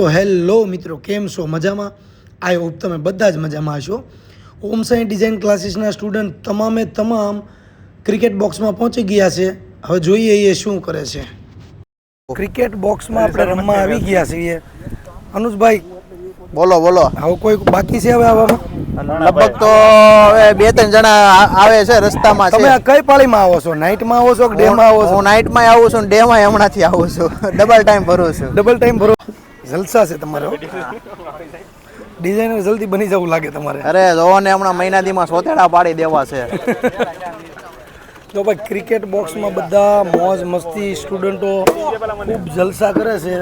તો હેલો મિત્રો કેમ છો? મજામાં? આઈ હોપ તમે બધા જ મજામાં હશો. ઓમ સાઈ ડિઝાઇન ક્લાસીસના સ્ટુડન્ટ તમામે તમામ ક્રિકેટ બોક્સમાં પહોંચી ગયા છે. હવે જોઈએ એ શું કરે છે. ક્રિકેટ બોક્સમાં આપણે રમવા આવી ગયા છીએ. અનુજભાઈ. બોલો બોલો. હવે કોઈ બાકી છે હવે આવવામાં લગભગ તો હવે બે ત્રણ જણા આવે છે રસ્તામાં તમે કઈ પાળીમાં આવો છો? નાઇટમાં આવો છો કે ડેમાં આવો છો? હું નાઇટમાં આવું છું ડેમાં હમણાંથી આવું છું. ડબલ ટાઈમ ભરું છું. ડબલ ટાઈમ ભરો. જલસા છે તમારે. ડિઝાઇનર જલ્દી બની જવું લાગે તમારે. અરે જોવો ને હમણાં મહિનાદીમાં સોતેડા પાડી દેવા છે. તો ભાઈ ક્રિકેટ બોક્સમાં બધા મોજ મસ્તી સ્ટુડન્ટો ખૂબ જલસા કરે છે.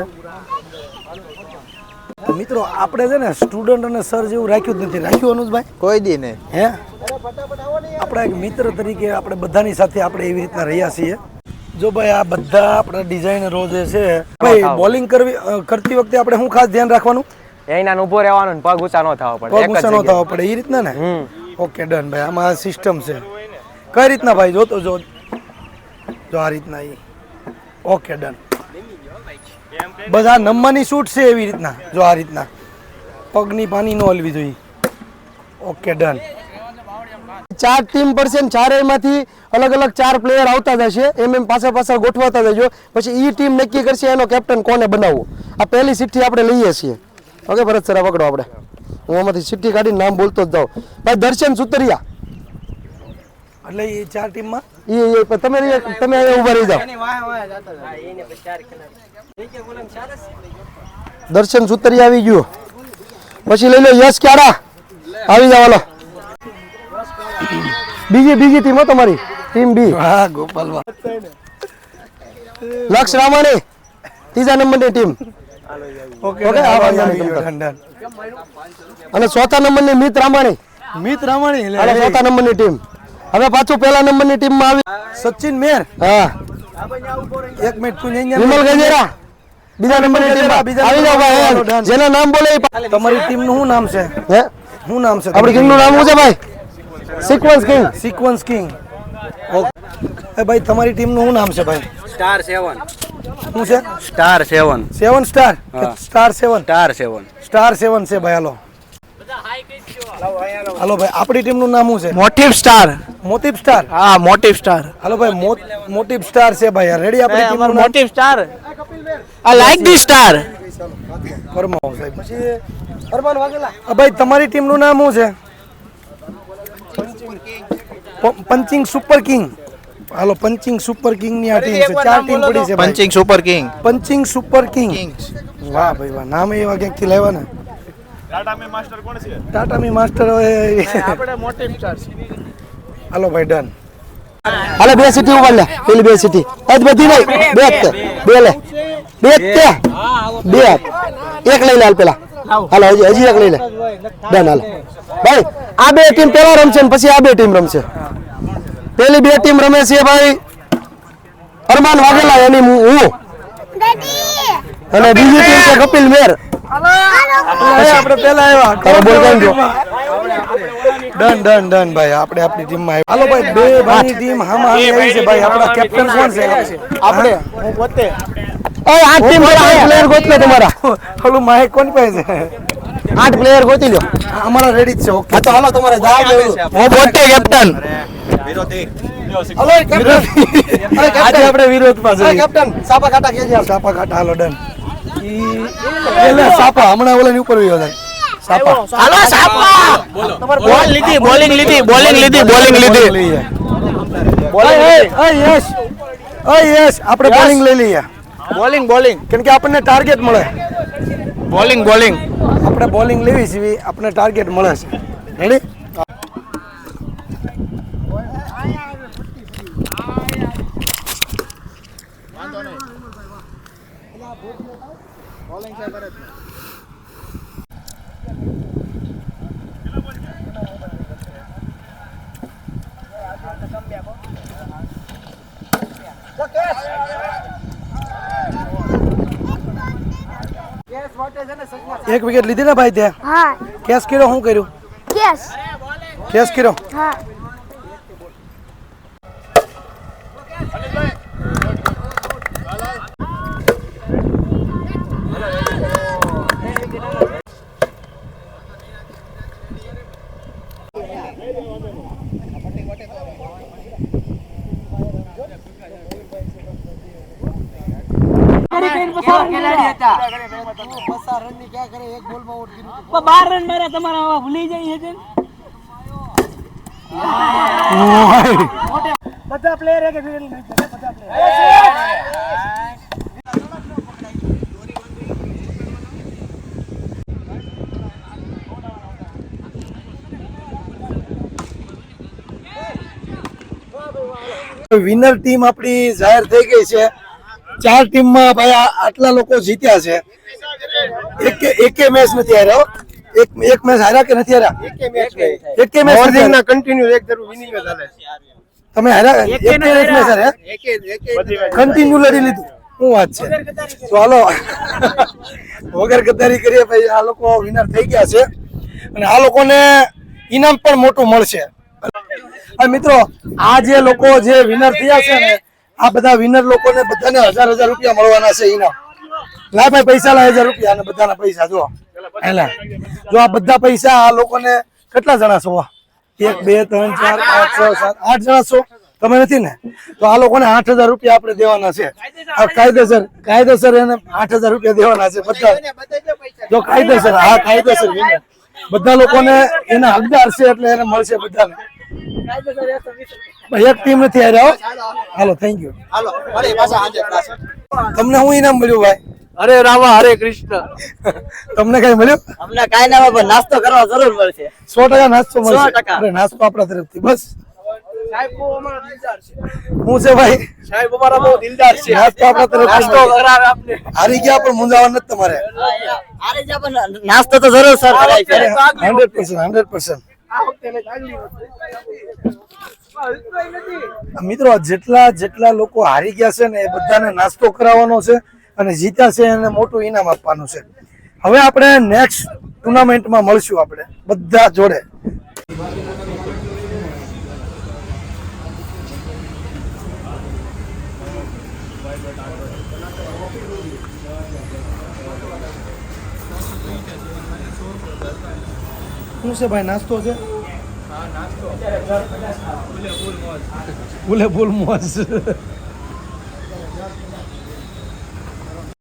મિત્રો આપણે છે ને સ્ટુડન્ટ અને સર જેવું રાખ્યું જ નથી. રાખ્યું અનુજભાઈ? કોઈ દી નહીં. હે? આપણા એક મિત્ર તરીકે આપણે બધાની સાથે આપણે એવી રીતના રહ્યા છીએ. જો ભાઈ આ બધા આપણા ડિઝાઇનરો જે છે ભાઈ બોલિંગ કરવી કરતી વખતે આપણે શું ખાસ ધ્યાન રાખવાનું? એના ઊભો રહેવાનું ને પગ ઊંચા ન થવા પડે પગ ઊંચા ન થવો પડે એ રીતના ને? ઓકે ડન ભાઈ આમાં સિસ્ટમ છે. કઈ રીતના ભાઈ જો તો જો. જો આ રીતના એ ઓકે ડન બસ આ નમવાની શૂટ છે એવી રીતના જો આ રીતના. પગની પાની ન હલવી જોઈએ. ઓકે ડન ચાર ટીમ પડશે ને ચારેયમાંથી અલગ અલગ ચાર પ્લેયર આવતા જશે એમ એમ પાછળ પાછળ ગોઠવાતા જજો પછી એ ટીમ નક્કી કરશે એનો કેપ્ટન કોને બનાવવો. આ પહેલી સિટ્ઠી આપણે લઈએ છીએ. ઓકે ભરત સર પકડો આપણે. હું આમાંથી સિટ્ઠી કાઢીને નામ બોલતો જ જાઉં. ભાઈ દર્શન સુતરિયા. એટલે એ ચાર ટીમમાં એ એ તમે તમે અહીંયા ઊભા રહી જાઓ. દર્શન સુતરિયા આવી ગયું. પછી લઈ લો યશ ક્યારા. આવી જાવ બીજી બીજી ટીમ હો તમારી. Team B. હા ગોપાલ લક્ષ રામાણી ત્રીજા નંબરની ટીમ. ઓકે આ વાંધો નહીં. અને ચોથા નંબરની મિત રામાણી. મિત રામાણી હાલો ચોથા નંબરની ટીમ. હવે પાછું પહેલા નંબરની ટીમમાં આવી સચિન મેર. હા. એક મિનિટ તું વિમલ ગજેરા. બીજા નંબરની ટીમ આવી જાવ ભાઈ જેના નામ બોલે તમારી ટીમનું શું નામ છે? હે? શું નામ છે આપણી ટીમનું? નામ શું છે ભાઈ? Sequence king sequence king okay ભાઈ તમારી ટીમનું શું નામ છે ભાઈ? સ્ટાર સેવન શું છે? Star seven seven star star seven star seven star seven છે ભાઈ હાલો. હાલો ભાઈ આપણી ટીમનું નામ શું છે? મોટિવ સ્ટાર મોટિવ સ્ટાર હા મોટિવ સ્ટાર હાલો ભાઈ મોટિવ સ્ટાર છે ભાઈ રેડી આપણી ટીમનું મોટિવ સ્ટાર આ લાઈક ધી સ્ટાર ફરમાવો સાહેબ. પછી ફરમાન વાગેલા ભાઈ તમારી ટીમનું નામ શું છે? Punching super king. હાલો પંચિંગ સુપર કિંગની આ ટીમ છે. ચાર ટીમ પડી છે punching super king. Punching super king. વાહ ભાઈ વાહ નામ એવા ક્યાંકથી લાવ્યા ને? ટાટા મી માસ્ટર હાલો ભાઈ ડન. હાલો બે સિટી ઉપર લે. પેલી બે સિટી. આજ બધી નહીં. બે બે લે બે. બે એક લઈ લે પેલા. હાલો હજી હજી એક લઈ લે ડન હાલો. ભાઈ આ બે ટીમ પેલા રમશે ને પછી આ બે ટીમ રમશે. પેલી બે ટીમ રમે છે ભાઈ અરમાન વાઘેલા એની હું હું. અને બીજી ટીમ છે કપિલ મેર. આપણે પેલા આવ્યા. બોલ ડન ડન ડન ભાઈ. આપણે આપણી ટીમમાં આવ્યા. હાલો ભાઈ બે ભાઈ ટીમ હામ હામ છે ભાઈ. આપણા કેપ્ટન કોણ છે? આપણે હું પોતે. ઓય આઠ ટીમ આઠ પ્લેયર ગોતી લો તમારા ઓલું માઇક કોણ પાસે છે આઠ પ્લેયર ગોતી લો અમારા રેડી જ છે ઓકે તો હાલો તમારે જાવ હું પોતે કેપ્ટન હલો કેપ્ટન આજે આપણે વિરોધ પાસે કેપ્ટન સાપા કાટા કે સાપા કાટા હાલો ડન એટલે સાપા હમણાં ઓલાની ઉપર વયો જાય સાપા હાલો સાપા બોલ લીધી બોલિંગ લીધી બોલિંગ લીધી બોલિંગ લીધી ઓય યસ ઓય યસ આપણે બોલિંગ લઈ લઈએ બોલિંગ બોલિંગ. કેમ કે આપણને ટાર્ગેટ મળે. Bowling bowling. આપણે બોલિંગ લેવી છે આપણને ટાર્ગેટ મળે છે. રેડી एक विकेट लीधी ना भाई ध्यान हाँ कैच किरो हूँ करू कैच कैच પણ બાર રન માર્યા તમારા આવા ભૂલી જાય છે બધા પ્લેયર એક બધા પ્લેયર વિનર ટીમ આપણી જાહેર થઈ ગઈ છે. ચાર ટીમમાં ભાઈ આટલા લોકો જીત્યા છે. એક એકે મેચ નથી હાર્યો એક એક મેચ હાર્યા કે નથી હાર્યા? એકે મેચ મોર્નિંગ ના કન્ટિન્યુ એક જરૂર વિનિંગ ચાલે તમે હાર્યા? એકે એક મેચ હાર્યા. કન્ટિન્યુ લડી લીધું. શું વાત છે? તો હાલો. વગર ગદ્દારી કરીએ ભાઈ આ લોકો વિનર થઈ ગયા છે. અને આ લોકોને ઇનામ પણ મોટું મળશે. મિત્રો આ જે લોકો જે વિનર થયા છે ને આ બધા વિનર લોકોને બધાને હજાર હજાર રૂપિયા મળવાના છે ઇનામ. લાય ભાઈ પૈસા લાય હજાર રૂપિયા અને બધાના પૈસા જો. એટલે જો આ બધા પૈસા આ લોકોને કેટલા જણા છો? એક બે ત્રણ ચાર પાંચ છ સાત આઠ જણા છો? તમે નથી ને? તો આ લોકોને આઠ હજાર રૂપિયા આપણે દેવાના છે. આ કાયદેસર કાયદેસર એને આઠ હજાર રૂપિયા દેવાના છે બધા. જો કાયદેસર હા કાયદેસર બધા લોકોને એના હકદાર છે એટલે એને મળશે બધાને. એક ટીમ નથી હાર્યા હો. હાલો થેન્ક યુ હાલો. તમને હું ઇનામ મળ્યું ભાઈ? હરે રામા હરે કૃષ્ણ. તમને કઈ મળ્યું? અમને કઈ ના પણ નાસ્તો કરવા જરૂર મળશે. સો ટકા નાસ્તો મળશે. અરે નાસ્તો આપણા તરફથી બસ. સાહેબ બહુ અમારા દિલદાર છે. હું છે ભાઈ? સાહેબ અમારા બહુ દિલદાર છે. નાસ્તો આપણા તરફથી. નાસ્તો કરાવે આપને. હારી ગયા પણ મૂંઝાવાનું નથી તમારે. નાસ્તો તો જરૂર સર કરાય છે. હંડ્રેડ પર્સન્ટ હંડ્રેડ પર્સન્ટ આ વખતે ને આગલી વખતે મિત્રો જેટલા જેટલા લોકો હારી ગયા છે ને એ બધાને નાસ્તો કરાવવાનો છે. અને જીત્યા છે એને મોટું ઇનામ આપવાનું છે. હવે આપણે નેક્સ્ટ ટુર્નામેન્ટમાં મળશું આપણે બધા જોડે. શું છે ભાઈ નાસ્તો છે? ફૂલે ફૂલ મોજ.